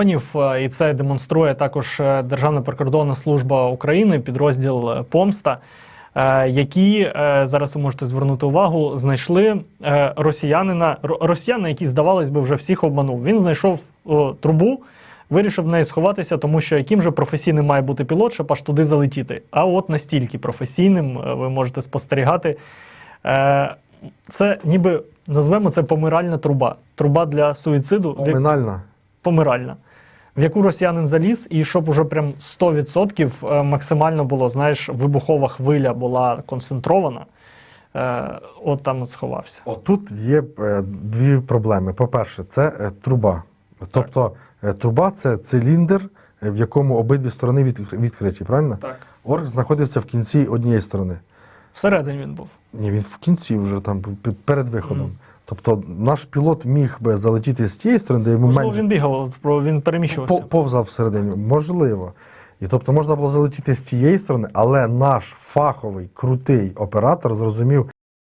е, і це демонструє також е, Державна прикордонна служба України, підрозділ е, Помста, які зараз ви можете звернути увагу, знайшли росіянина, ро- росіяна, який, здавалось би, вже всіх обманув. Він знайшов трубу. Вирішив в неї сховатися, тому що яким же професійним має бути пілот, щоб аж туди залетіти. А от настільки професійним ви можете спостерігати. Це ніби назвемо це помиральна труба. Труба для суїциду. Поминальна. Помиральна, в яку росіянин заліз, і щоб уже прям 100% е, максимально було, знаєш, вибухова хвиля була концентрована, е, от там от сховався. Отут є е, дві проблеми. По-перше, це труба. Тобто е, труба це циліндр, в якому обидві сторони відкриті, правильно? Так. Орк знаходиться в кінці однієї сторони. Всередині він був. Ні, він в кінці вже там перед виходом. Мгм. Тобто наш пілот міг би залетіти з тієї сторони, де йому Можливо, менше він бігав, він переміщувався. по- повзав всередині. Можливо. І тобто можна було залетіти з тієї сторони, але наш фаховий крутий оператор зрозумів,